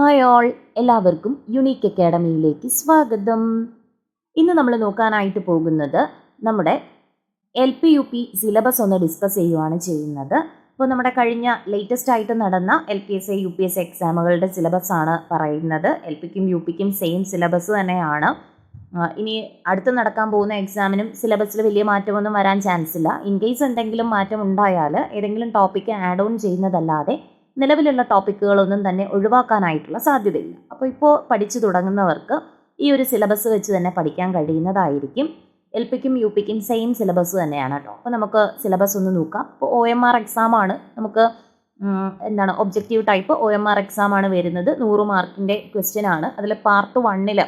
Hi all എല്ലാവർക്കും unique അക്കാഡമിയിലേക്ക് സ്വാഗതം. ഇന്ന് നമ്മൾ നോക്കാനായിട്ട് പോകുന്നത് നമ്മുടെ L P U P syllabus ഒന്ന് ഡിസ്കസ് ചെയ്യുവാണ് ചെയ്യുന്നത്. ഇപ്പോൾ നമ്മുടെ കഴിഞ്ഞ ലേറ്റസ്റ്റ് ആയിട്ട് നടന്ന L P S A U P S എക്സാമുകളുടെ syllabus ആണ് പറയുന്നത്. എൽ പിക്കും യു പിക്കും സെയിം സിലബസ് തന്നെയാണ്. ഇനി അടുത്ത് നടക്കാൻ പോകുന്ന എക്സാമിനും സിലബസിൽ വലിയ മാറ്റമൊന്നും വരാൻ ചാൻസ് ഇല്ല. ഇൻ കേസ് എന്തെങ്കിലും മാറ്റം ഉണ്ടായാൽ ഏതെങ്കിലും ടോപ്പിക്ക് ആഡ് ഓൺ ചെയ്യുന്നതല്ലാതെ നിലവിലുള്ള ടോപ്പിക്കുകളൊന്നും തന്നെ ഒഴിവാക്കാനായിട്ടുള്ള സാധ്യതയില്ല. അപ്പോൾ ഇപ്പോൾ പഠിച്ചു തുടങ്ങുന്നവർക്ക് ഈ ഒരു സിലബസ് വെച്ച് തന്നെ പഠിക്കാൻ കഴിയുന്നതായിരിക്കും. എൽ പിക്കും യു പിക്കും സെയിം സിലബസ് തന്നെയാണ് കേട്ടോ അപ്പോൾ നമുക്ക് സിലബസ് ഒന്ന് നോക്കാം. ഇപ്പോൾ ഒ എം ആർ എക്സാം ആണ്. നമുക്ക് എന്താണ് objective type O M R exam ആണ് വരുന്നത്. നൂറ് മാർക്കിന്റെ ക്വസ്റ്റ്യൻ ആണ്. അതിൽ പാർട്ട് വണ്ണിൽ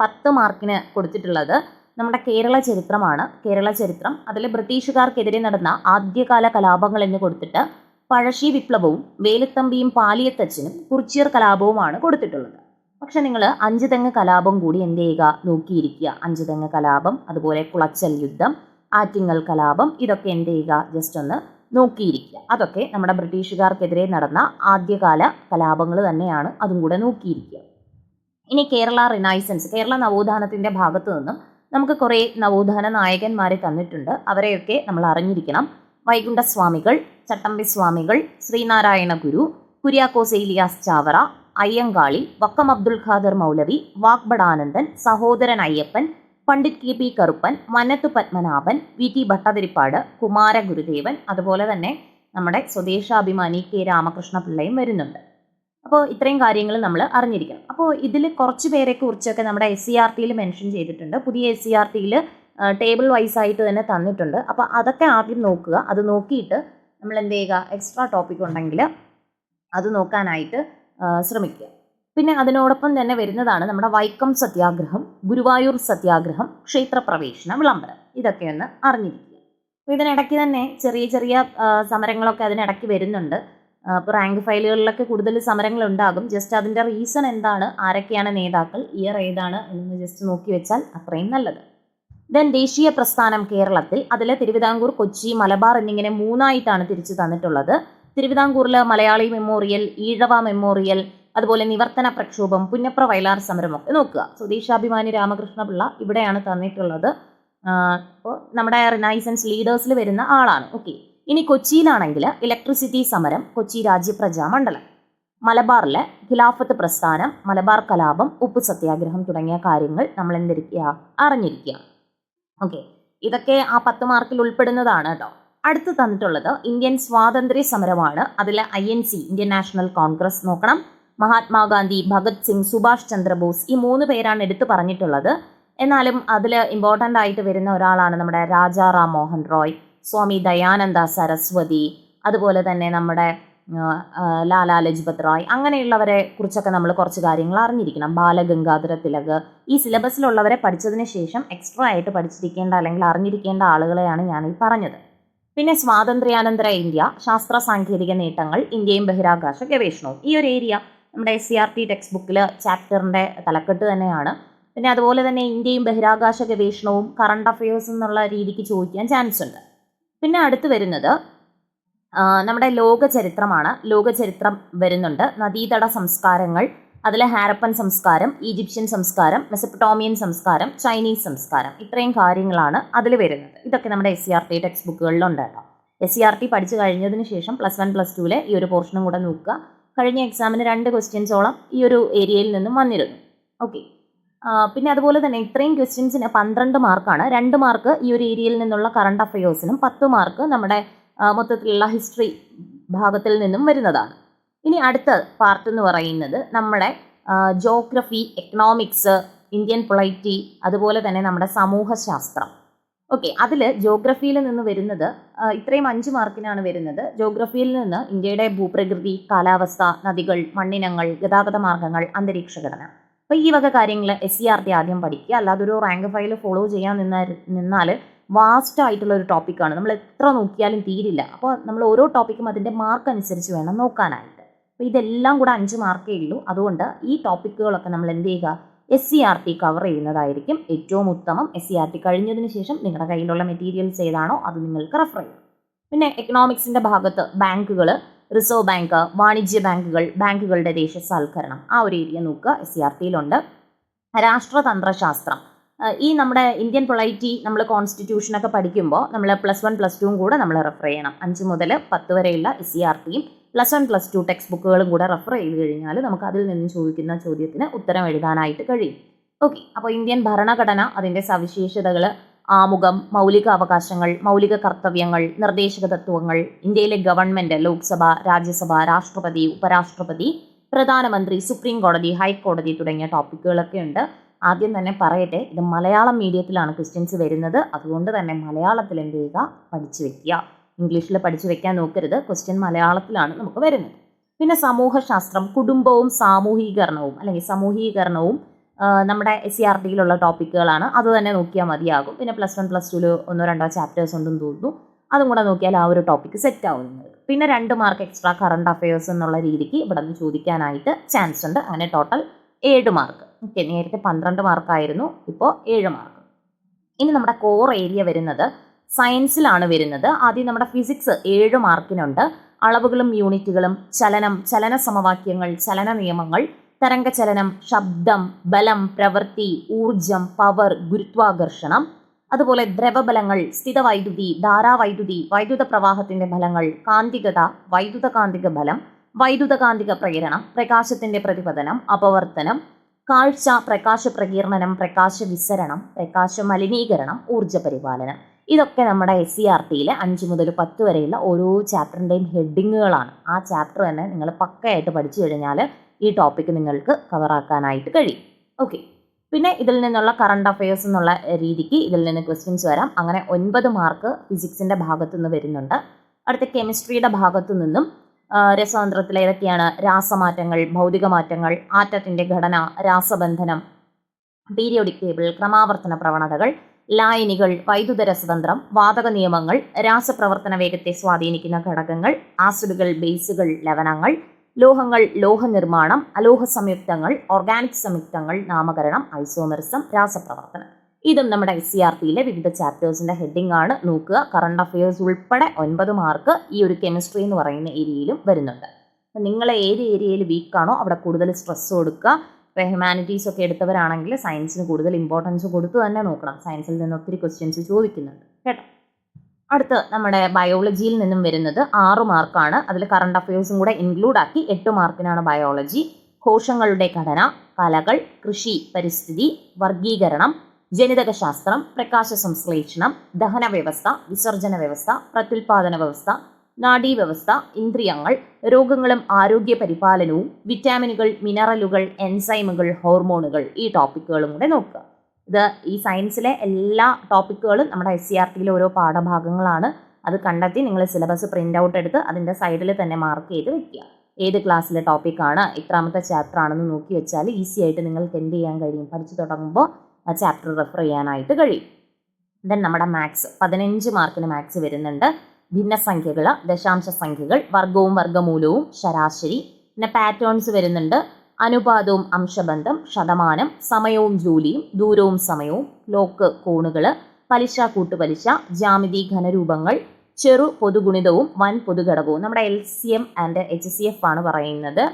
പത്ത് മാർക്കിന് കൊടുത്തിട്ടുള്ളത് നമ്മുടെ കേരള ചരിത്രമാണ്. കേരള ചരിത്രം. അതിൽ ബ്രിട്ടീഷുകാർക്കെതിരെ നടന്ന ആദ്യകാല കലാപങ്ങൾ എന്ന് കൊടുത്തിട്ട് പഴശ്ശി വിപ്ലവവും വേലുത്തമ്പിയും പാലിയത്തച്ഛനും കുറിച്ചിയർ കലാപവുമാണ് കൊടുത്തിട്ടുള്ളത്. പക്ഷെ നിങ്ങൾ അഞ്ച് തെങ്ങ് കലാപം കൂടി എന്ത് ചെയ്യുക? നോക്കിയിരിക്കുക. അഞ്ച് തെങ്ങ് കലാപം അതുപോലെ കുളച്ചൽ യുദ്ധം ആറ്റിങ്ങൽ കലാപം ഇതൊക്കെ എന്ത് ചെയ്യുക? ജസ്റ്റ് ഒന്ന് നോക്കിയിരിക്കുക. അതൊക്കെ നമ്മുടെ ബ്രിട്ടീഷുകാർക്കെതിരെ നടന്ന ആദ്യകാല കലാപങ്ങൾ തന്നെയാണ് അതും കൂടെ നോക്കിയിരിക്കുക. ഇനി കേരള റിനൈസൻസ് കേരള നവോത്ഥാനത്തിന്റെ ഭാഗത്തു നിന്നും നമുക്ക് കുറേ നവോത്ഥാന നായകന്മാരെ തന്നിട്ടുണ്ട്. അവരെയൊക്കെ നമ്മൾ അറിഞ്ഞിരിക്കണം. വൈകുണ്ഠസ്വാമികൾ ചട്ടമ്പി സ്വാമികൾ ശ്രീനാരായണ ഗുരു Kuriakose Elias Chavara Ayyankali Vakkom Abdul Khader Moulavi Vagbhatanandan Sahodaran Ayyappan Pandit K P Karuppan Mannathu Padmanabhan V T Bhattathiripad Kumara Gurudevan അതുപോലെ തന്നെ നമ്മുടെ സ്വദേശാഭിമാനി കെ രാമകൃഷ്ണ പിള്ളയും വരുന്നുണ്ട്. അപ്പോൾ ഇത്രയും കാര്യങ്ങൾ നമ്മൾ അറിഞ്ഞിരിക്കണം. അപ്പോൾ ഇതിൽ കുറച്ച് പേരെ കുറിച്ചൊക്കെ നമ്മുടെ എസ് സി ആർ ടിയിൽ മെൻഷൻ ചെയ്തിട്ടുണ്ട്. പുതിയ എസ് സി ആർ ടിയിൽ ടേബിൾ വൈസ് ആയിട്ട് തന്നെ തന്നിട്ടുണ്ട്. അപ്പോൾ അതൊക്കെ ആദ്യം നോക്കുക. അത് നോക്കിയിട്ട് നമ്മൾ എന്ത് ചെയ്യുക എക്സ്ട്രാ ടോപ്പിക് ഉണ്ടെങ്കിൽ അത് നോക്കാനായിട്ട് ശ്രമിക്കുക. പിന്നെ അതിനോടൊപ്പം തന്നെ വരുന്നതാണ് നമ്മുടെ വൈക്കം സത്യാഗ്രഹം ഗുരുവായൂർ സത്യാഗ്രഹം ക്ഷേത്രപ്രവേശന വിളംബരം. ഇതൊക്കെ ഒന്ന് അറിഞ്ഞിരിക്കുക. അപ്പോൾ ഇതിനിടയ്ക്ക് തന്നെ ചെറിയ ചെറിയ സമരങ്ങളൊക്കെ അതിനിടയ്ക്ക് വരുന്നുണ്ട്. അപ്പോൾ റാങ്ക് ഫയലുകളിലൊക്കെ കൂടുതൽ സമരങ്ങൾ ഉണ്ടാകും ജസ്റ്റ് അതിന്റെ റീസൺ എന്താണ്? ആരൊക്കെയാണ് നേതാക്കൾ? ഇയർ ഏതാണ്? എന്ന് ജസ്റ്റ് നോക്കി വെച്ചാൽ അത്രയും നല്ലത്. ദെൻ ദേശീയ പ്രസ്ഥാനം കേരളത്തിൽ അതിൽ തിരുവിതാംകൂർ കൊച്ചി മലബാർ എന്നിങ്ങനെ മൂന്നായിട്ടാണ് തിരിച്ചു തന്നിട്ടുള്ളത്. തിരുവിതാംകൂറിൽ മലയാളി മെമ്മോറിയൽ ഈഴവ മെമ്മോറിയൽ അതുപോലെ നിവർത്തന പ്രക്ഷോഭം പുന്നപ്ര വയലാർ സമരമൊക്കെ നോക്കുക. സ്വദേശാഭിമാനി രാമകൃഷ്ണ പിള്ള ഇവിടെയാണ് തന്നിട്ടുള്ളത്. അപ്പോൾ നമ്മുടെ റിനൈസൻസ് ലീഡേഴ്സിൽ വരുന്ന ആളാണ്. ഓക്കെ. ഇനി കൊച്ചിയിലാണെങ്കിൽ ഇലക്ട്രിസിറ്റി സമരം കൊച്ചി രാജ്യപ്രജാ മണ്ഡലം. മലബാറിലെ ഖിലാഫത്ത് പ്രസ്ഥാനം മലബാർ കലാപം ഉപ്പ് സത്യാഗ്രഹം തുടങ്ങിയ കാര്യങ്ങൾ നമ്മൾ എന്തിരിക്കുക അറിഞ്ഞിരിക്കുക ഓക്കെ ഇതൊക്കെ ആ പത്ത് മാർക്കിൽ ഉൾപ്പെടുന്നതാണ് കേട്ടോ. അടുത്ത് തന്നിട്ടുള്ളത് ഇന്ത്യൻ സ്വാതന്ത്ര്യ സമരമാണ്. അതിൽ I N C Indian National Congress നോക്കണം. മഹാത്മാഗാന്ധി ഭഗത് സിംഗ് സുഭാഷ് ചന്ദ്രബോസ് ഈ മൂന്ന് പേരാണ് എടുത്തു പറഞ്ഞിട്ടുള്ളത്. എന്നാലും അതിൽ ഇമ്പോർട്ടന്റ് ആയിട്ട് വരുന്ന ഒരാളാണ് നമ്മുടെ രാജാറാം മോഹൻ റോയ് സ്വാമി ദയാനന്ദ സരസ്വതി അതുപോലെ തന്നെ നമ്മുടെ ലാലാ ലജ്പത് റായ് അങ്ങനെയുള്ളവരെ കുറിച്ചൊക്കെ നമ്മൾ കുറച്ച് കാര്യങ്ങൾ അറിഞ്ഞിരിക്കണം. ബാലഗംഗാധര തിലക്. ഈ സിലബസിലുള്ളവരെ പഠിച്ചതിന് ശേഷം എക്സ്ട്രാ ആയിട്ട് പഠിച്ചിരിക്കേണ്ട അല്ലെങ്കിൽ അറിഞ്ഞിരിക്കേണ്ട ആളുകളെയാണ് ഞാൻ ഈ പറഞ്ഞത്. പിന്നെ സ്വാതന്ത്ര്യാനന്തര ഇന്ത്യ ശാസ്ത്ര സാങ്കേതിക നേട്ടങ്ങൾ ഇന്ത്യയും ബഹിരാകാശ ഗവേഷണവും. ഈ ഒരു ഏരിയ നമ്മുടെ S C R T text ബുക്കിൽ ചാപ്റ്ററിന്റെ തലക്കെട്ട് തന്നെയാണ്. പിന്നെ അതുപോലെ തന്നെ ഇന്ത്യയും ബഹിരാകാശ ഗവേഷണവും കറണ്ട് അഫയേഴ്സ് എന്നുള്ള രീതിക്ക് ചോദിക്കാൻ ചാൻസ് ഉണ്ട്. പിന്നെ അടുത്ത് വരുന്നത് നമ്മുടെ ലോകചരിത്രമാണ്. ലോകചരിത്രം ലോക ചരിത്രം വരുന്നുണ്ട്. നദീതട സംസ്കാരങ്ങൾ അതിൽ ഹാരപ്പൻ സംസ്കാരം ഈജിപ്ഷ്യൻ സംസ്കാരം മെസപ്പട്ടോമിയൻ സംസ്കാരം ചൈനീസ് സംസ്കാരം. ഇത്രയും കാര്യങ്ങളാണ് അതിൽ വരുന്നത്. ഇതൊക്കെ നമ്മുടെ S C R T text ബുക്കുകളിലുണ്ട് കേട്ടോ. എസ് സി ആർ ടി പഠിച്ചു കഴിഞ്ഞതിന് ശേഷം പ്ലസ് വൺ പ്ലസ് ടുവിലെ ഈ ഒരു പോർഷനും കൂടെ നോക്കുക. കഴിഞ്ഞ എക്സാമിന് രണ്ട് ക്വസ്റ്റ്യൻസോളം ഈ ഒരു ഏരിയയിൽ നിന്നും വന്നിരുന്നു. ഓക്കെ പിന്നെ അതുപോലെ തന്നെ ഇത്രയും ക്വസ്റ്റ്യൻസിന് പന്ത്രണ്ട് മാർക്കാണ് രണ്ട് മാർക്ക് ഈ ഒരു ഏരിയയിൽ നിന്നുള്ള കറണ്ട് അഫയേഴ്സിനും പത്ത് മാർക്ക് നമ്മുടെ മൊത്തത്തിലുള്ള ഹിസ്റ്ററി ഭാഗത്തിൽ നിന്നും വരുന്നതാണ്. ഇനി അടുത്ത പാർട്ട് എന്ന് പറയുന്നത് നമ്മുടെ ജോഗ്രഫി എക്കണോമിക്സ് ഇന്ത്യൻ പൊളൈറ്റി അതുപോലെ തന്നെ നമ്മുടെ സമൂഹശാസ്ത്രം ഓക്കെ അതിൽ ജോഗ്രഫിയിൽ നിന്ന് വരുന്നത് ഇത്രയും അഞ്ച് മാർക്കിനാണ് വരുന്നത്. ജോഗ്രഫിയിൽ നിന്ന് ഇന്ത്യയുടെ ഭൂപ്രകൃതി കാലാവസ്ഥ നദികൾ മണ്ണിനങ്ങൾ ഗതാഗത മാർഗങ്ങൾ അന്തരീക്ഷ ഘടന. അപ്പോൾ ഈ വക കാര്യങ്ങൾ എസ് സി ആർ ടി ആദ്യം പഠിക്കുക. അല്ലാതെ ഒരു റാങ്ക് ഫയൽ ഫോളോ ചെയ്യാൻ നിന്നാൽ വാസ്റ്റ് ആയിട്ടുള്ള ഒരു ടോപ്പിക്കാണ് നമ്മൾ എത്ര നോക്കിയാലും തീരില്ല. അപ്പോൾ നമ്മൾ ഓരോ ടോപ്പിക്കും അതിന്റെ മാർക്ക് അനുസരിച്ച് വേണം നോക്കാനായിട്ട്. അപ്പോൾ ഇതെല്ലാം കൂടെ അഞ്ച് മാർക്കേ ഉള്ളൂ. അതുകൊണ്ട് ഈ ടോപ്പിക്കുകളൊക്കെ നമ്മൾ എന്ത് ചെയ്യുക? S C R T cover ചെയ്യുന്നതായിരിക്കും ഏറ്റവും ഉത്തമം. എസ് സി ആർ ടി കഴിഞ്ഞതിന് ശേഷം നിങ്ങളുടെ കയ്യിലുള്ള മെറ്റീരിയൽസ് ഏതാണോ അത് നിങ്ങൾക്ക് റെഫർ ചെയ്യാം. പിന്നെ എക്കണോമിക്സിന്റെ ഭാഗത്ത് ബാങ്കുകൾ റിസർവ് ബാങ്ക് വാണിജ്യ ബാങ്കുകൾ ബാങ്കുകളുടെ ദേശസാൽക്കരണം ആ ഒരു ഏരിയ നോക്കുക. എസ് സി ആർ ടിയിലുണ്ട് രാഷ്ട്രതന്ത്രശാസ്ത്രം. ഈ നമ്മുടെ ഇന്ത്യൻ പൊളൈറ്റി നമ്മൾ കോൺസ്റ്റിറ്റ്യൂഷനൊക്കെ പഠിക്കുമ്പോൾ നമ്മൾ പ്ലസ് വൺ പ്ലസ് ടുവും കൂടെ നമ്മൾ റെഫർ ചെയ്യണം. അഞ്ച് മുതൽ പത്ത് വരെയുള്ള എസ് സി ആർ ടിയും plus one plus two text ബുക്കുകളും കൂടെ റെഫർ ചെയ്ത് കഴിഞ്ഞാൽ നമുക്ക് അതിൽ നിന്ന് ചോദിക്കുന്ന ചോദ്യത്തിന് ഉത്തരം എഴുതാനായിട്ട് കഴിയും. ഓക്കെ അപ്പോൾ ഇന്ത്യൻ ഭരണഘടന അതിന്റെ സവിശേഷതകൾ ആമുഖം മൗലിക അവകാശങ്ങൾ മൗലിക കർത്തവ്യങ്ങൾ നിർദ്ദേശക തത്വങ്ങൾ ഇന്ത്യയിലെ ഗവൺമെന്റ് ലോക്സഭ രാജ്യസഭ രാഷ്ട്രപതി ഉപരാഷ്ട്രപതി പ്രധാനമന്ത്രി സുപ്രീം കോടതി ഹൈക്കോടതി തുടങ്ങിയ ടോപ്പിക്കുകളൊക്കെ ഉണ്ട്. ആദ്യം തന്നെ പറയട്ടെ ഇത് മലയാളം മീഡിയത്തിലാണ് ക്വസ്റ്റ്യൻസ് വരുന്നത്. അതുകൊണ്ട് തന്നെ മലയാളത്തിൽ എന്ത് ചെയ്യുക? പഠിച്ചു വെക്കുക. ഇംഗ്ലീഷിൽ പഠിച്ചു വെക്കാൻ നോക്കരുത്. ക്വസ്റ്റ്യൻ മലയാളത്തിലാണ് നമുക്ക് വരുന്നത്. പിന്നെ സമൂഹശാസ്ത്രം കുടുംബവും സാമൂഹീകരണവും അല്ലെങ്കിൽ സമൂഹീകരണവും നമ്മുടെ എസ് സി ആർ ടിയിലുള്ള ടോപ്പിക്കുകളാണ് അത് തന്നെ നോക്കിയാൽ മതിയാകും. പിന്നെ പ്ലസ് വൺ പ്ലസ് ടുവിൽ ഒന്നോ രണ്ടോ ചാപ്റ്റേഴ്സ് ഉണ്ടെന്ന് തോന്നുന്നു. അതും കൂടെ നോക്കിയാൽ ആ ഒരു ടോപ്പിക്ക് സെറ്റ് ആവുന്നത് പിന്നെ രണ്ട് മാർക്ക് എക്സ്ട്രാ കറണ്ട് അഫയേഴ്സ് എന്നുള്ള രീതിക്ക് ഇവിടെ നിന്ന് ചോദിക്കാനായിട്ട് ചാൻസ് ഉണ്ട്. അങ്ങനെ ടോട്ടൽ ഏഴ് മാർക്ക് ഓക്കെ നേരത്തെ പന്ത്രണ്ട് മാർക്കായിരുന്നു ഇപ്പോൾ ഏഴ് മാർക്ക് ഇനി നമ്മുടെ കോർ ഏരിയ വരുന്നത് സയൻസിലാണ് വരുന്നത്. ആദ്യം നമ്മുടെ ഫിസിക്സ് ഏഴ് മാർക്കിനുണ്ട് അളവുകളും യൂണിറ്റുകളും ചലനം ചലന സമവാക്യങ്ങൾ ചലന നിയമങ്ങൾ തരംഗചലനം ശബ്ദം ബലം പ്രവൃത്തി ഊർജം പവർ ഗുരുത്വാകർഷണം. അതുപോലെ ദ്രവബലങ്ങൾ സ്ഥിതവൈദ്യുതി ധാരാവൈദ്യുതി വൈദ്യുത പ്രവാഹത്തിന്റെ ഫലങ്ങൾ കാന്തികത വൈദ്യുത കാന്തിക ബലം വൈദ്യുത പ്രകീരണം പ്രകാശത്തിന്റെ പ്രതിപതനം അപവർത്തനം കാഴ്ച പ്രകാശ പ്രകീർണനം പ്രകാശ വിസരണം പ്രകാശ മലിനീകരണം ഊർജ പരിപാലനം. ഇതൊക്കെ നമ്മുടെ എസ് സി ആർ ടിയിലെ അഞ്ച് മുതൽ പത്ത് വരെയുള്ള ഓരോ ചാപ്റ്ററിന്റെയും ഹെഡിങ്ങുകളാണ്. ആ ചാപ്റ്റർ തന്നെ നിങ്ങൾ പക്കയായിട്ട് പഠിച്ചു കഴിഞ്ഞാൽ ഈ ടോപ്പിക്ക് നിങ്ങൾക്ക് കവറാക്കാനായിട്ട് കഴിയും. ഓക്കെ പിന്നെ ഇതിൽ നിന്നുള്ള കറണ്ട് അഫയേഴ്സ് എന്നുള്ള രീതിക്ക് ഇതിൽ നിന്ന് ക്വസ്റ്റ്യൻസ് വരാം. അങ്ങനെ ഒൻപത് മാർക്ക് ഫിസിക്സിന്റെ ഭാഗത്തു നിന്ന് വരുന്നുണ്ട്. അടുത്ത കെമിസ്ട്രിയുടെ ഭാഗത്തു നിന്നും രസതന്ത്രത്തിൽ ഏതൊക്കെയാണ്? രാസമാറ്റങ്ങൾ ഭൗതിക മാറ്റങ്ങൾ ആറ്റത്തിന്റെ ഘടന രാസബന്ധനം പീരിയോഡിക് ടേബിൾ ക്രമാവർത്തന പ്രവണതകൾ ലായനികൾ വൈദ്യുത രസതന്ത്രം വാതക നിയമങ്ങൾ രാസപ്രവർത്തന വേഗത്തെ സ്വാധീനിക്കുന്ന ഘടകങ്ങൾ ആസിഡുകൾ ബേസുകൾ ലവണങ്ങൾ ലോഹങ്ങൾ ലോഹനിർമ്മാണം അലോഹ സംയുക്തങ്ങൾ ഓർഗാനിക് സംയുക്തങ്ങൾ നാമകരണം ഐസോമെറിസം രാസപ്രവർത്തനം. ഇതും നമ്മുടെ എസ് സി ആർ ടിയിലെ വിവിധ ചാപ്റ്റേഴ്സിന്റെ ഹെഡിംഗ് ആണ്. നോക്കുക. കറണ്ട് അഫയേഴ്സ് ഉൾപ്പെടെ ഒൻപത് മാർക്ക് ഈ ഒരു കെമിസ്ട്രി എന്ന് പറയുന്ന ഏരിയയിലും വരുന്നുണ്ട്. അപ്പം നിങ്ങൾ ഏത് ഏരിയയിൽ വീക്കാണോ അവിടെ കൂടുതൽ സ്ട്രെസ് കൊടുക്കുക. ഇപ്പോൾ ഹ്യൂമാനിറ്റീസ് ഒക്കെ എടുത്തവരാണെങ്കിൽ സയൻസിന് കൂടുതൽ ഇമ്പോർട്ടൻസ് കൊടുത്തു തന്നെ നോക്കണം. സയൻസിൽ നിന്ന് ഒത്തിരി ക്വസ്റ്റ്യൻസ് ചോദിക്കുന്നുണ്ട്. കേട്ടോ? അടുത്ത് നമ്മുടെ ബയോളജിയിൽ നിന്നും വരുന്നത് ആറ് മാർക്കാണ് അതിൽ കറണ്ട് അഫയേഴ്സും കൂടെ ഇൻക്ലൂഡ് ആക്കി എട്ട് മാർക്കിനാണ് ബയോളജി കോശങ്ങളുടെ ഘടന കലകൾ കൃഷി പരിസ്ഥിതി വർഗീകരണം ജനിതക ശാസ്ത്രം പ്രകാശ സംശ്ലേഷണം ദഹന വ്യവസ്ഥ വിസർജന വ്യവസ്ഥ പ്രത്യുൽപാദന വ്യവസ്ഥ നാഡീവ്യവസ്ഥ ഇന്ദ്രിയങ്ങൾ രോഗങ്ങളും ആരോഗ്യ പരിപാലനവും വിറ്റാമിനുകൾ മിനറലുകൾ എൻസൈമുകൾ ഹോർമോണുകൾ ഈ ടോപ്പിക്കുകളും കൂടെ നോക്കുക. ഇത് ഈ സയൻസിലെ എല്ലാ ടോപ്പിക്കുകളും നമ്മുടെ എസ് സി ആർ ടിയിലെ ഓരോ പാഠഭാഗങ്ങളാണ്. അത് കണ്ടെത്തി നിങ്ങൾ സിലബസ് പ്രിന്റ് ഔട്ട് എടുത്ത് അതിന്റെ സൈഡിൽ തന്നെ മാർക്ക് ചെയ്ത് വെക്കുക. ഏത് ക്ലാസ്സിലെ ടോപ്പിക്കാണ് ഇത്രാമത്തെ ചാപ്റ്റർ ആണെന്ന് നോക്കി വെച്ചാൽ ഈസി ആയിട്ട് നിങ്ങൾക്ക് എന്ത് ചെയ്യാൻ കഴിയും? പഠിച്ചു തുടങ്ങുമ്പോൾ ചാപ്റ്റർ റെഫർ ചെയ്യാനായിട്ട് കഴിയും. ദെൻ നമ്മുടെ മാത്സ് പതിനഞ്ച് മാർക്കിന് മാത്സ് വരുന്നുണ്ട്. ഭിന്നസംഖ്യകൾ ദശാംശ സംഖ്യകൾ വർഗവും വർഗമൂലവും ശരാശരി. പിന്നെ പാറ്റേൺസ് വരുന്നുണ്ട്. അനുപാതവും അംശബന്ധം ശതമാനം സമയവും ജോലിയും ദൂരവും സമയവും ലോക്ക് കോണുകൾ പലിശ കൂട്ടുപലിശ ജാമിതി ഘനരൂപങ്ങൾ ചെറു പൊതുഗുണിതവും വൻ പൊതുഘടകവും. നമ്മുടെ L C M and H C F ആണ് പറയുന്നത്.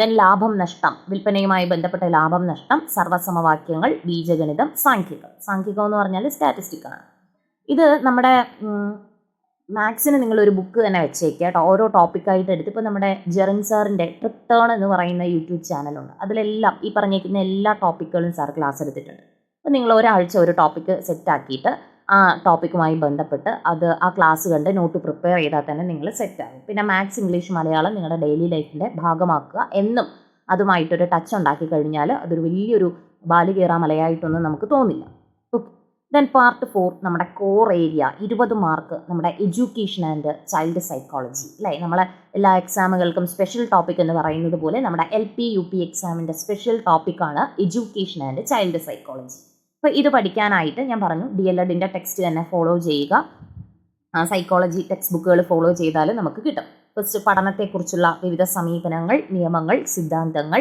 ദെൻ ലാഭം നഷ്ടം വിൽപ്പനയുമായി ബന്ധപ്പെട്ട ലാഭം നഷ്ടം സർവസമവാക്യങ്ങൾ ബീജഗണിതം സാഖ്യകം സാഖ്യകം എന്ന് പറഞ്ഞാൽ സ്റ്റാറ്റിസ്റ്റിക്കാണ് ഇത് നമ്മുടെ മാത്സിന് നിങ്ങൾ ഒരു ബുക്ക് തന്നെ വെച്ചേക്കുക കേട്ടോ. ഓരോ ടോപ്പിക്കായിട്ട് എടുത്ത് ഇപ്പോൾ നമ്മുടെ ജെറിൻ സാറിന്റെ ട്രിപ്റ്റേൺ എന്ന് പറയുന്ന യൂട്യൂബ് ചാനലുണ്ട് അതിലെല്ലാം ഈ പറഞ്ഞേക്കുന്ന എല്ലാ ടോപ്പിക്കുകളും സാർ ക്ലാസ് എടുത്തിട്ടുണ്ട്. അപ്പോൾ നിങ്ങൾ ഒരാഴ്ച ഒരു ടോപ്പിക്ക് സെറ്റാക്കിയിട്ട് ആ ടോപ്പിക്കുമായി ബന്ധപ്പെട്ട് അത് ആ ക്ലാസ് കണ്ട് നോട്ട് പ്രിപ്പയർ ചെയ്താൽ തന്നെ നിങ്ങൾ സെറ്റാകും പിന്നെ മാത്സ് ഇംഗ്ലീഷ് മലയാളം നിങ്ങളുടെ ഡെയിലി ലൈഫിന്റെ ഭാഗമാക്കുക. എന്നും അതുമായിട്ടൊരു ടച്ച് ഉണ്ടാക്കി കഴിഞ്ഞാൽ അതൊരു വലിയൊരു ബാലുകേറ മലയായിട്ടൊന്നും നമുക്ക് തോന്നില്ല. ദെൻ പാർട്ട് ഫോർ നമ്മുടെ കോർ ഏരിയ ഇരുപത് മാർക്ക് നമ്മുടെ എഡ്യൂക്കേഷൻ ആൻഡ് ചൈൽഡ് സൈക്കോളജി അല്ലേ നമ്മളെ എല്ലാ എക്സാമുകൾക്കും സ്പെഷ്യൽ ടോപ്പിക് എന്ന് പറയുന്നത് പോലെ നമ്മുടെ എൽ പി യു പി എക്സാമിന്റെ സ്പെഷ്യൽ ടോപ്പിക്കാണ് എഡ്യൂക്കേഷൻ ആൻഡ് ചൈൽഡ് സൈക്കോളജി അപ്പോൾ ഇത് പഠിക്കാനായിട്ട് ഞാൻ പറഞ്ഞു ഡി എൽ എഡിന്റെ ടെക്സ്റ്റ് തന്നെ ഫോളോ ചെയ്യുക. സൈക്കോളജി ടെക്സ്റ്റ് ബുക്കുകൾ ഫോളോ ചെയ്താൽ നമുക്ക് കിട്ടും. ഫസ്റ്റ് പഠനത്തെക്കുറിച്ചുള്ള വിവിധ സമീപനങ്ങൾ നിയമങ്ങൾ സിദ്ധാന്തങ്ങൾ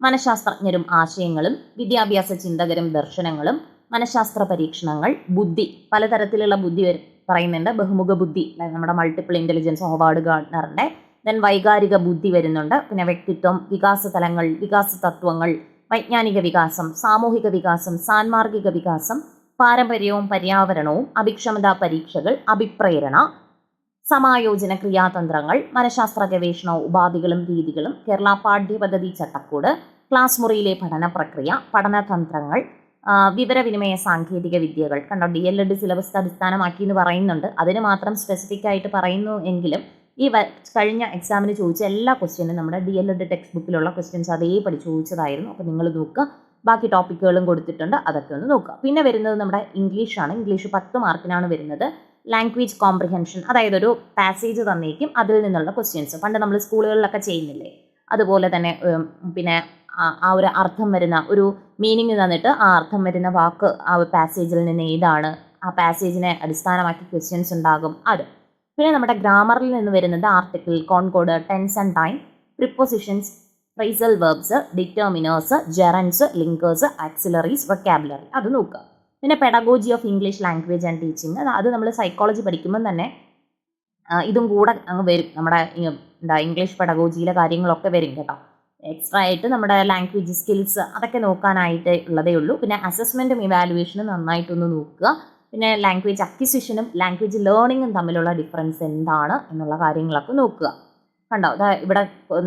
മനഃശാസ്ത്രജ്ഞരും ആശയങ്ങളും വിദ്യാഭ്യാസ ചിന്തകരും ദർശനങ്ങളും മനഃശാസ്ത്ര പരീക്ഷണങ്ങൾ ബുദ്ധി പലതരത്തിലുള്ള ബുദ്ധി പറയുന്നുണ്ട്. ബഹുമുഖ ബുദ്ധി നമ്മുടെ മൾട്ടിപ്പിൾ ഇന്റലിജൻസ് ഹോവാർഡ് ഗാർഡനറിന്റെ ദെൻ വൈകാരിക ബുദ്ധി വരുന്നുണ്ട്. പിന്നെ വ്യക്തിത്വം വികാസ തലങ്ങൾ വികാസ തത്വങ്ങൾ വൈജ്ഞാനിക വികാസം സാമൂഹിക വികാസം സാൻമാർഗിക വികാസം പാരമ്പര്യവും പര്യാവരണവും അഭിക്ഷമതാ പരീക്ഷകൾ അഭിപ്രേരണ സമായോജന ക്രിയാതന്ത്രങ്ങൾ മനഃശാസ്ത്ര ഗവേഷണ ഉപാധികളും രീതികളും കേരള പാഠ്യപദ്ധതി ചട്ടക്കൂട് ക്ലാസ് മുറിയിലെ പഠന പ്രക്രിയ പഠനതന്ത്രങ്ങൾ വിവരവിനിമയ സാങ്കേതിക വിദ്യകൾ. കണ്ടോ ഡി എൽ എഡ് സിലബസ് അടിസ്ഥാനമാക്കി എന്ന് പറയുന്നുണ്ട്. അതിന് മാത്രം സ്പെസിഫിക് ആയിട്ട് പറയുന്നു എങ്കിലും ഈ കഴിഞ്ഞ എക്സാമിന് ചോദിച്ച എല്ലാ ക്വസ്റ്റ്യനും നമ്മുടെ ഡി എൽ എഡ് ടെക്സ്റ്റ് ബുക്കിലുള്ള ക്വസ്റ്റ്യൻസ് അതേപടി ചോദിച്ചതായിരുന്നു. അപ്പോൾ നിങ്ങൾ നോക്കുക. ബാക്കി ടോപ്പിക്കുകളും കൊടുത്തിട്ടുണ്ട്. അതൊക്കെ ഒന്ന് നോക്കുക. പിന്നെ വരുന്നത് നമ്മുടെ ഇംഗ്ലീഷാണ് ഇംഗ്ലീഷ് പത്ത് മാർക്കിനാണ് വരുന്നത്. ലാംഗ്വേജ് കോംപ്രിഹെൻഷൻ അതായത് ഒരു പാസേജ് തന്നേക്കും അതിൽ നിന്നുള്ള ക്വസ്റ്റ്യൻസ് പണ്ട് നമ്മൾ സ്കൂളുകളിലൊക്കെ ചെയ്യുന്നില്ലേ? അതുപോലെ തന്നെ പിന്നെ ആ ഒരു അർത്ഥം വരുന്ന ഒരു മീനിങ് തന്നിട്ട് ആ അർത്ഥം വരുന്ന വാക്ക് ആ പാസേജിൽ നിന്ന് ഏതാണ്? ആ പാസേജിനെ അടിസ്ഥാനമാക്കി ക്വസ്റ്റ്യൻസ് ഉണ്ടാകും. അത് പിന്നെ നമ്മുടെ ഗ്രാമറിൽ നിന്ന് വരുന്നത് article concord tense and time prepositions phrasal verbs determiners gerunds linkers auxiliaries vocabulary അത് നോക്കുക. പിന്നെ pedagogy of English language and teaching അത് നമ്മൾ സൈക്കോളജി പഠിക്കുമ്പോൾ തന്നെ ഇതും കൂടെ അങ്ങ് വരും. നമ്മുടെ എന്താ ഇംഗ്ലീഷ് പെഡഗോജിയിലെ കാര്യങ്ങളൊക്കെ വരും കേട്ടോ. എക്സ്ട്രാ ആയിട്ട് നമ്മുടെ ലാംഗ്വേജ് സ്കിൽസ് അതൊക്കെ നോക്കാനായിട്ട് ഉള്ളതേ ഉള്ളൂ. പിന്നെ അസസ്മെന്റും ഇവാലുവേഷനും നന്നായിട്ടൊന്ന് നോക്കുക. പിന്നെ ലാംഗ്വേജ് അക്വിസിഷനും ലാംഗ്വേജ് ലേണിങ്ങും തമ്മിലുള്ള ഡിഫറൻസ് എന്താണ് എന്നുള്ള കാര്യങ്ങളൊക്കെ നോക്കുക. കണ്ടോ? ദാ ഇവിടെ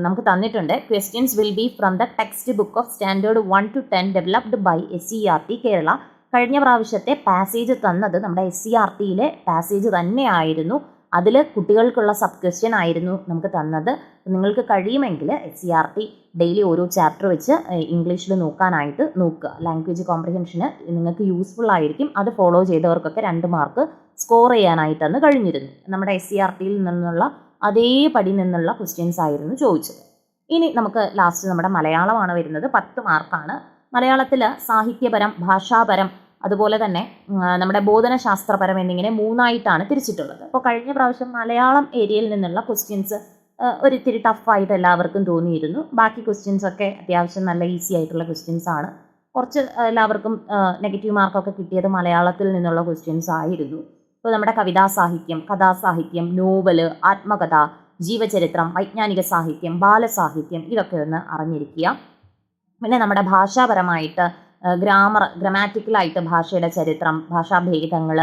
നമുക്ക് തന്നിട്ടുണ്ട്. Questions will be from the text book of standard one to ten developed by S C R T Kerala കഴിഞ്ഞ പ്രാവശ്യത്തെ പാസേജ് തന്നത് നമ്മുടെ എസ് സി ആർ ടിയിലെ പാസേജ് തന്നെയായിരുന്നു. അതിൽ കുട്ടികൾക്കുള്ള സബ് ക്വസ്റ്റ്യൻ ആയിരുന്നു നമുക്ക് തന്നത്. നിങ്ങൾക്ക് കഴിയുമെങ്കിൽ S C R T daily ഓരോ ചാപ്റ്റർ വെച്ച് ഇംഗ്ലീഷിൽ നോക്കാനായിട്ട് നോക്കുക. ലാംഗ്വേജ് കോംപ്രിഹെൻഷന് നിങ്ങൾക്ക് യൂസ്ഫുൾ ആയിരിക്കും. അത് ഫോളോ ചെയ്തവർക്കൊക്കെ രണ്ട് മാർക്ക് സ്കോർ ചെയ്യാനായിട്ടാണ് കഴിഞ്ഞിരുന്നു. നമ്മുടെ എസ് സി ആർ ടിയിൽ നിന്നുള്ള അതേപടി നിന്നുള്ള ക്വസ്റ്റ്യൻസ് ആയിരുന്നു ചോദിച്ചത്. ഇനി നമുക്ക് ലാസ്റ്റ് നമ്മുടെ മലയാളമാണ് വരുന്നത്. പത്ത് മാർക്കാണ് മലയാളത്തിൽ സാഹിത്യപരം ഭാഷാപരം അതുപോലെ തന്നെ നമ്മുടെ ബോധനശാസ്ത്രപരം എന്നിങ്ങനെ മൂന്നായിട്ടാണ് തിരിച്ചിട്ടുള്ളത്. അപ്പോൾ കഴിഞ്ഞ പ്രാവശ്യം മലയാളം ഏരിയയിൽ നിന്നുള്ള ക്വസ്റ്റ്യൻസ് ഒരിത്തിരി ടഫായിട്ട് എല്ലാവർക്കും തോന്നിയിരുന്നു. ബാക്കി ക്വസ്റ്റ്യൻസ് ഒക്കെ അത്യാവശ്യം നല്ല ഈസി ആയിട്ടുള്ള ക്വസ്റ്റ്യൻസ് ആണ്. കുറച്ച് എല്ലാവർക്കും നെഗറ്റീവ് മാർക്കൊക്കെ കിട്ടിയത് മലയാളത്തിൽ നിന്നുള്ള ക്വസ്റ്റ്യൻസ് ആയിരുന്നു. ഇപ്പോൾ നമ്മുടെ കവിതാ സാഹിത്യം കഥാസാഹിത്യം നോവൽ ആത്മകഥ ജീവചരിത്രം വൈജ്ഞാനിക സാഹിത്യം ബാലസാഹിത്യം ഇതൊക്കെ ഒന്ന് അറിഞ്ഞിരിക്കുക. പിന്നെ നമ്മുടെ ഭാഷാപരമായിട്ട് ഗ്രാമർ ഗ്രമാറ്റിക്കലായിട്ട് ഭാഷയുടെ ചരിത്രം ഭാഷാഭേദങ്ങൾ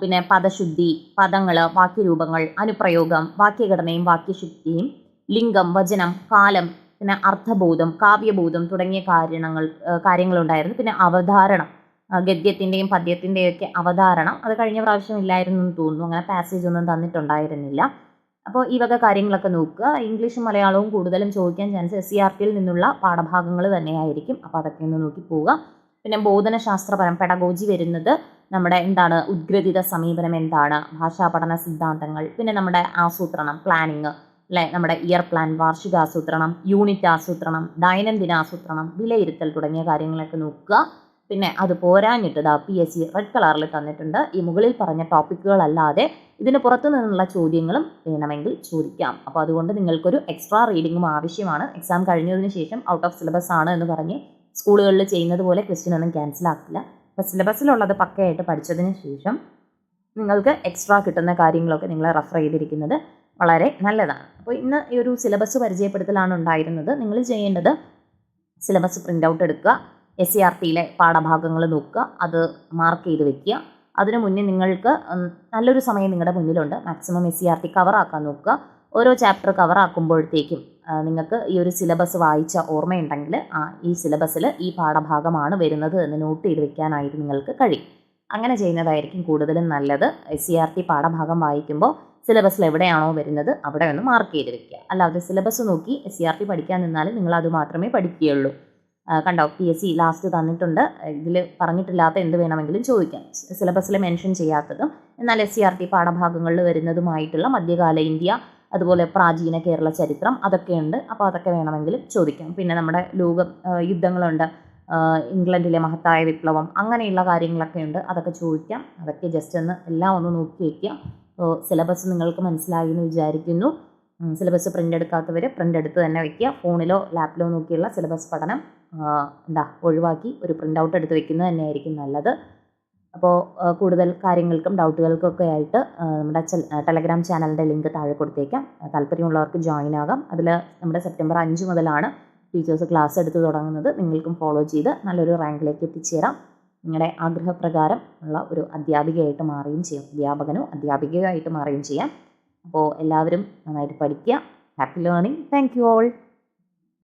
പിന്നെ പദശുദ്ധി പദങ്ങൾ വാക്യരൂപങ്ങൾ അനുപ്രയോഗം വാക്യഘടനയും വാക്യശുദ്ധിയും ലിംഗം വചനം കാലം പിന്നെ അർത്ഥബോധം കാവ്യബോധം തുടങ്ങിയ കാര്യങ്ങൾ കാര്യങ്ങളുണ്ടായിരുന്നു. പിന്നെ അവതാരണം ഗദ്യത്തിന്റെയും പദ്യത്തിന്റെയും ഒക്കെ അവതാരണം. അത് കഴിഞ്ഞ പ്രാവശ്യം ഇല്ലായിരുന്നു എന്ന് തോന്നുന്നു. അങ്ങനെ പാസേജ് ഒന്നും തന്നിട്ടുണ്ടായിരുന്നില്ല. അപ്പോൾ ഈ വക കാര്യങ്ങളൊക്കെ നോക്കുക. ഇംഗ്ലീഷും മലയാളവും കൂടുതലും ചോദിക്കാൻ ചാൻസ് എസ് സി ആർ ടിയിൽ നിന്നുള്ള പാഠഭാഗങ്ങൾ തന്നെയായിരിക്കും. അപ്പോൾ അതൊക്കെ ഒന്ന് നോക്കി പോവുക. പിന്നെ ബോധനശാസ്ത്രപരം പെടഗോജി വരുന്നത് നമ്മുടെ എന്താണ് ഉദ്ഗ്രഥിത സമീപനം എന്താണ് ഭാഷാ പഠന സിദ്ധാന്തങ്ങൾ പിന്നെ നമ്മുടെ ആസൂത്രണം പ്ലാനിങ് അല്ലെ? നമ്മുടെ ഇയർ പ്ലാൻ വാർഷിക ആസൂത്രണം യൂണിറ്റ് ആസൂത്രണം ദൈനംദിന ആസൂത്രണം വിലയിരുത്തൽ തുടങ്ങിയ കാര്യങ്ങളൊക്കെ നോക്കുക. പിന്നെ അത് പോരാഞ്ഞിട്ട് ദാ പി എസ് സി റെഡ് കളറിൽ തന്നിട്ടുണ്ട്. ഈ മുകളിൽ പറഞ്ഞ ടോപ്പിക്കുകളല്ലാതെ ഇതിന് പുറത്തു നിന്നുള്ള ചോദ്യങ്ങളും വേണമെങ്കിൽ ചോദിക്കാം. അപ്പോൾ അതുകൊണ്ട് നിങ്ങൾക്കൊരു എക്സ്ട്രാ റീഡിങ്ങും ആവശ്യമാണ്. എക്സാം കഴിഞ്ഞതിന് ശേഷം ഔട്ട് ഓഫ് സിലബസ് ആണ് എന്ന് പറഞ്ഞ് സ്കൂളുകളിൽ ചെയ്യുന്നത് പോലെ ക്വസ്റ്റ്യൻ ഒന്നും ക്യാൻസൽ ആക്കില്ല. അപ്പോൾ സിലബസിലുള്ളത് പക്കയായിട്ട് പഠിച്ചതിന് ശേഷം നിങ്ങൾക്ക് എക്സ്ട്രാ കിട്ടുന്ന കാര്യങ്ങളൊക്കെ നിങ്ങൾ റെഫർ ചെയ്തിരിക്കുന്നത് വളരെ നല്ലതാണ്. അപ്പോൾ ഇന്ന് ഈ ഒരു സിലബസ് പരിചയപ്പെടുത്തലാണ് ഉണ്ടായിരുന്നത്. നിങ്ങൾ ചെയ്യേണ്ടത് സിലബസ് പ്രിന്റ് ഔട്ട് എടുക്കുക. എസ് സി ആർ ടിയിലെ പാഠഭാഗങ്ങൾ നോക്കുക അത് മാർക്ക് ചെയ്ത് വെക്കുക. അതിനു മുന്നേ നിങ്ങൾക്ക് നല്ലൊരു സമയം നിങ്ങളുടെ മുന്നിലുണ്ട്. Maximum S C R T കവറാക്കാൻ നോക്കുക. ഓരോ ചാപ്റ്റർ കവറാക്കുമ്പോഴത്തേക്കും നിങ്ങൾക്ക് ഈ ഒരു സിലബസ് വായിച്ച ഓർമ്മയുണ്ടെങ്കിൽ ആ ഈ സിലബസിൽ ഈ പാഠഭാഗമാണ് വരുന്നത് എന്ന് നോട്ട് ചെയ്ത് വെക്കാനായിട്ട് നിങ്ങൾക്ക് കഴിയും. അങ്ങനെ ചെയ്യുന്നതായിരിക്കും കൂടുതലും നല്ലത്. എസ് സി ആർ ടി പാഠഭാഗം വായിക്കുമ്പോൾ സിലബസിൽ എവിടെയാണോ വരുന്നത് അവിടെ ഒന്ന് മാർക്ക് ചെയ്ത് വെക്കുക. അല്ലാതെ സിലബസ് നോക്കി എസ് സി ആർ ടി പഠിക്കാൻ നിന്നാൽ നിങ്ങൾ അത് മാത്രമേ പഠിക്കുകയുള്ളൂ. കണ്ടോ പി എസ് സി ലാസ്റ്റ് തന്നിട്ടുണ്ട്. ഇതിൽ പറഞ്ഞിട്ടില്ലാത്ത എന്ത് വേണമെങ്കിലും ചോദിക്കാം. സിലബസിൽ മെൻഷൻ ചെയ്യാത്തതും എന്നാൽ എസ് സി ആർ ടി പാഠഭാഗങ്ങളിൽ വരുന്നതുമായിട്ടുള്ള മധ്യകാല ഇന്ത്യ അതുപോലെ പ്രാചീന കേരള ചരിത്രം അതൊക്കെയുണ്ട്. അപ്പോൾ അതൊക്കെ വേണമെങ്കിലും ചോദിക്കാം. പിന്നെ നമ്മുടെ ലോക യുദ്ധങ്ങളുണ്ട്. ഇംഗ്ലണ്ടിലെ മഹത്തായ വിപ്ലവം അങ്ങനെയുള്ള കാര്യങ്ങളൊക്കെ ഉണ്ട്. അതൊക്കെ ചോദിക്കാം. അതൊക്കെ ജസ്റ്റ് ഒന്ന് എല്ലാം ഒന്ന് നോക്കി വയ്ക്കുക സിലബസ് നിങ്ങൾക്ക് മനസ്സിലായി എന്ന് വിചാരിക്കുന്നു. സിലബസ് പ്രിന്റ് എടുക്കാത്തവർ പ്രിന്റ് എടുത്ത് തന്നെ വയ്ക്കുക ഫോണിലോ ലാപ്പിലോ നോക്കിയുള്ള സിലബസ് പഠനം എന്താ ഒഴിവാക്കി ഒരു പ്രിന്റ് ഔട്ട് എടുത്ത് വെക്കുന്നത് തന്നെയായിരിക്കും നല്ലത്. അപ്പോൾ കൂടുതൽ കാര്യങ്ങൾക്കും ഡൗട്ടുകൾക്കൊക്കെ ആയിട്ട് നമ്മുടെ ടെലഗ്രാം ചാനലിന്റെ ലിങ്ക് താഴെ കൊടുത്തേക്കാം. താല്പര്യമുള്ളവർക്ക് ജോയിൻ ആകാം. അതിൽ നമ്മുടെ സെപ്റ്റംബർ അഞ്ച് മുതലാണ് ടീച്ചേഴ്സ് ക്ലാസ് എടുത്ത് തുടങ്ങുന്നത്. നിങ്ങൾക്കും ഫോളോ ചെയ്ത് നല്ലൊരു റാങ്കിലേക്ക് എത്തിച്ചേരാം. നിങ്ങളുടെ ആഗ്രഹപ്രകാരം ഉള്ള ഒരു അധ്യാപികയായിട്ട് മാറുകയും ചെയ്യാം. അധ്യാപകനോ അധ്യാപികയോ ആയിട്ട് മാറുകയും ചെയ്യാം. അപ്പോൾ എല്ലാവരും നന്നായിട്ട് പഠിക്കുക. Happy learning thank you all